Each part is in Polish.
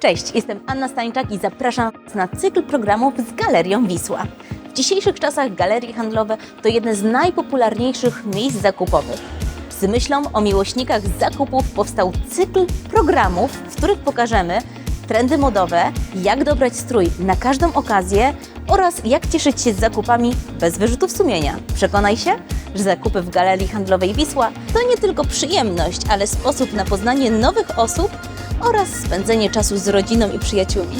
Cześć, jestem Anna Stańczak i zapraszam Was na cykl programów z Galerią Wisła. W dzisiejszych czasach galerie handlowe to jedne z najpopularniejszych miejsc zakupowych. Z myślą o miłośnikach zakupów powstał cykl programów, w których pokażemy trendy modowe, jak dobrać strój na każdą okazję oraz jak cieszyć się z zakupami bez wyrzutów sumienia. Przekonaj się, że zakupy w Galerii Handlowej Wisła to nie tylko przyjemność, ale sposób na poznanie nowych osób oraz spędzenie czasu z rodziną i przyjaciółmi.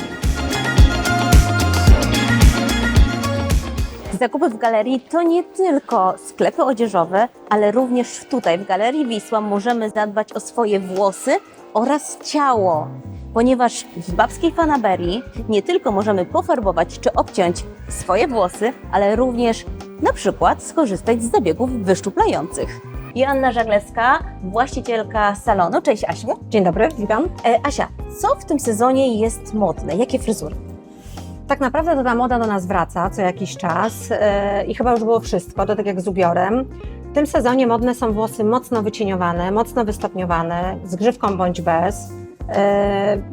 Zakupy w galerii to nie tylko sklepy odzieżowe, ale również tutaj w Galerii Wisła możemy zadbać o swoje włosy oraz ciało. Ponieważ w babskiej fanaberii nie tylko możemy pofarbować czy obciąć swoje włosy, ale również na przykład skorzystać z zabiegów wyszczuplających. Joanna Żaglewska, właścicielka salonu. Cześć Asiu. Dzień dobry, witam. E, Asia, co w tym sezonie jest modne? Jakie fryzury? Tak naprawdę to ta moda do nas wraca co jakiś czas e, i chyba już było wszystko, to tak jak z ubiorem. W tym sezonie modne są włosy mocno wycieniowane, mocno wystopniowane, z grzywką bądź bez,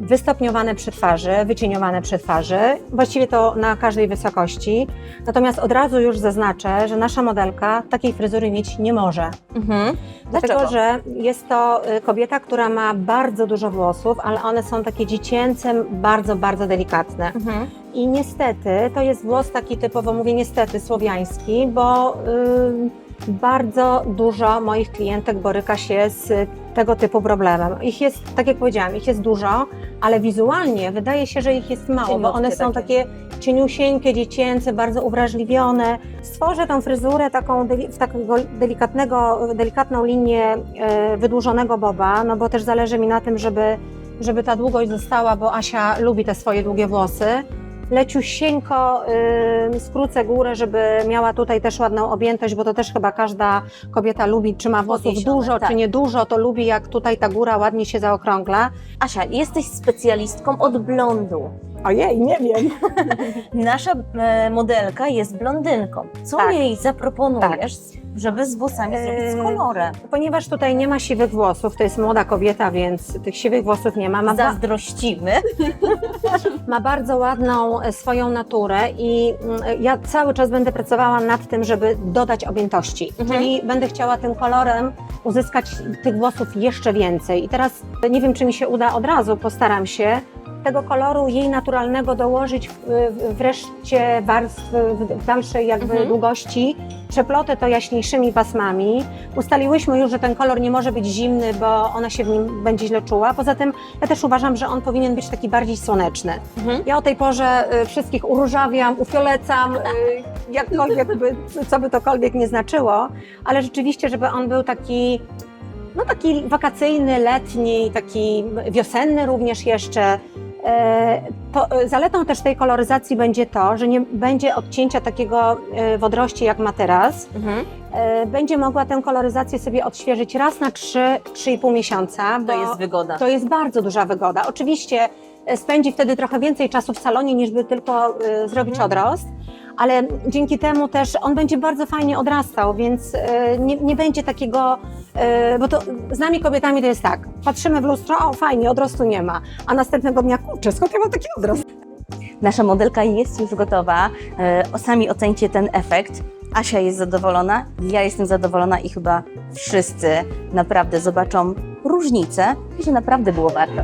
wystopniowane przy twarzy, wycieniowane przy twarzy, właściwie to na każdej wysokości. Natomiast od razu już zaznaczę, że nasza modelka takiej fryzury mieć nie może. Mhm. Dlatego, Dlaczego? że jest to y, kobieta, która ma bardzo dużo włosów, ale one są takie dziecięce, bardzo, bardzo delikatne. Mhm. I niestety to jest włos taki typowo, mówię niestety, słowiański, bo y, bardzo dużo moich klientek boryka się z tego typu problemem. Ich jest, tak jak powiedziałam, ich jest dużo, ale wizualnie wydaje się, że ich jest mało, bo one są takie. takie cieniusieńkie, dziecięce, bardzo uwrażliwione. Stworzę tą fryzurę taką w takiego delikatnego, delikatną linię e, wydłużonego boba, no bo też zależy mi na tym, żeby, żeby ta długość została, bo Asia lubi te swoje długie włosy. Leciusieńko skrócę górę, żeby miała tutaj też ładną objętość, bo to też chyba każda kobieta lubi, czy ma włosów Podniesione, dużo, tak. czy nie dużo, to lubi jak tutaj ta góra ładnie się zaokrągla. Asia, jesteś specjalistką od blondu. Ojej, nie wiem. Nasza e, modelka jest blondynką. Co Tak. jej zaproponujesz, żeby z włosami zrobić z Eee, kolorem? Ponieważ tutaj nie ma siwych włosów, to jest młoda kobieta, więc tych siwych włosów nie ma. Ma, ba- Zazdrościmy. ma bardzo ładną e, swoją naturę i mm, ja cały czas będę pracowała nad tym, żeby dodać objętości. Mhm. Czyli będę chciała tym kolorem uzyskać tych włosów jeszcze więcej. I teraz nie wiem, czy mi się uda od razu, postaram się tego koloru jej naturalnego dołożyć wreszcie warstwy w, w dalszej jakby Mhm. długości. Przeplotę to jaśniejszymi pasmami. Ustaliłyśmy już, że ten kolor nie może być zimny, bo ona się w nim będzie źle czuła. Poza tym ja też uważam, że on powinien być taki bardziej słoneczny. Mhm. Ja o tej porze y, wszystkich uróżawiam, ufiolecam, y, jakkolwiek by, co by tokolwiek nie znaczyło, ale rzeczywiście, żeby on był taki, no taki wakacyjny, letni, taki wiosenny również jeszcze. E, To, e, zaletą też tej koloryzacji będzie to, że nie będzie odcięcia takiego e, wodrości jak ma teraz. Mhm. Będzie mogła tę koloryzację sobie odświeżyć raz na 3-3,5 miesiąca. To jest wygoda. to jest bardzo duża wygoda. Oczywiście spędzi wtedy trochę więcej czasu w salonie, niż by tylko zrobić Mhm. odrost, ale dzięki temu też on będzie bardzo fajnie odrastał, więc e, nie, nie będzie takiego, e, bo to z nami kobietami to jest tak, patrzymy w lustro, o fajnie, odrostu nie ma, a następnego dnia, kurczę, skąd ja mam taki odrost? Nasza modelka jest już gotowa. E, sami ocencie ten efekt. Asia jest zadowolona, ja jestem zadowolona i chyba wszyscy naprawdę zobaczą różnicę i że naprawdę było warto.